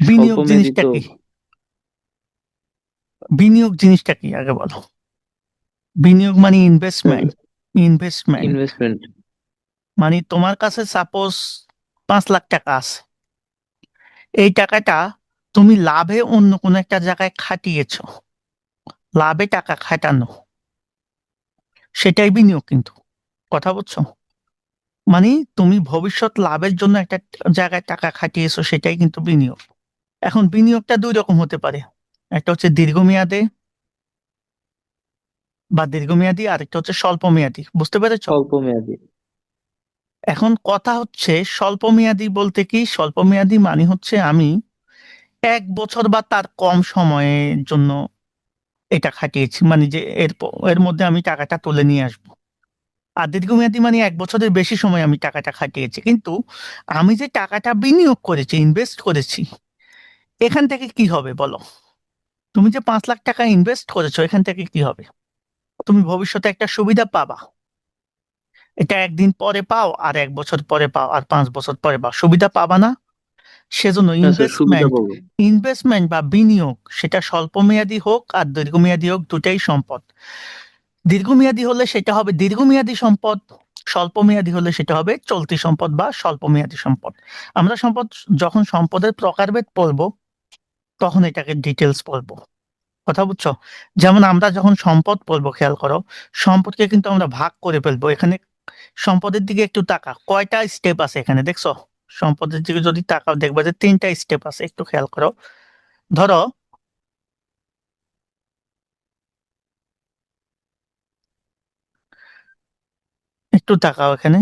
বিনিয়োগ জিনিসটা কি? বিনিয়োগ জিনিসটা কি? আগে বলো। বিনিয়োগ মানে ইনভেস্টমেন্ট ইনভেস্টমেন্ট ইনভেস্টমেন্ট মানে তোমার কাছে সাপোজ পাঁচ লাখ টাকা আছে। এই টাকাটা তুমি লাভে অন্য কোনো একটা জায়গায় খাটিয়েছো। লাভে টাকা খাটানো। সেটাই বিনিয়োগ কিন্তু। কথা বলছো? মানে তুমি ভবিষ্যৎ লাভের জন্য একটা জায়গায় টাকা খাটিয়েছো সেটাই কিন্তু বিনিয়োগ। এখন বিনিয়োগটা দুই রকম হতে পারে। একটা হচ্ছে দীর্ঘমেয়াদে বা দীর্ঘমেয়াদী আর একটা হচ্ছে স্বল্প মেয়াদী বুঝতে পেরেছ? স্বল্পমেয়াদী। এখন কথা হচ্ছে স্বল্প মেয়াদী বলতে কি? স্বল্প মেয়াদী মানে হচ্ছে আমি এক বছর বা তার কম সময়ের জন্য এটা খাটিয়েছি। মানে যে এর এর মধ্যে আমি টাকাটা তুলে নিয়ে আসব। আর দীর্ঘমেয়াদী মানে এক বছরের বেশি সময় আমি টাকাটা খাটিয়েছি। কিন্তু আমি যে টাকাটা বিনিয়োগ করেছি ইনভেস্ট করেছি এখান থেকে কি হবে বলো? তুমি যে পাঁচ লাখ টাকা ইনভেস্ট করেছ এখান থেকে কি হবে? তুমি ভবিষ্যতে একটা সুবিধা পাবা। এটা একদিন পরে পাও আর এক বছর পরে পাও আর পাঁচ বছর পরে পাও। সুবিধা পাবা না? সেজন্য ইনভেস্টমেন্ট ইনভেস্টমেন্ট বা বিনিয়োগ সেটা স্বল্পমেয়াদী হোক আর দীর্ঘমেয়াদী হোক দুটাই সম্পদ। দীর্ঘমেয়াদী হলে সেটা হবে দীর্ঘমেয়াদী সম্পদ স্বল্পমেয়াদী হলে সেটা হবে চলতি সম্পদ বা স্বল্পমেয়াদী সম্পদ। আমরা সম্পদ যখন সম্পদের প্রকারভেদ পড়ব তখন এটাকে ডিটেলস পড়ব কথা বুঝছ? যেমন আমরা যখন সম্পদ পড়ব খেয়াল করো, সম্পদকে কিন্তু আমরা ভাগ করে ফেলব। এখানে সম্পদের দিকে একটু তাকা। কয়টা স্টেপ আছে এখানে, দেখছ? সম্পদের দিকে যদি টাকা দেখবে যে তিনটা স্টেপ আছে, একটু খেয়াল করো। ধরো, একটু তাকাও এখানে।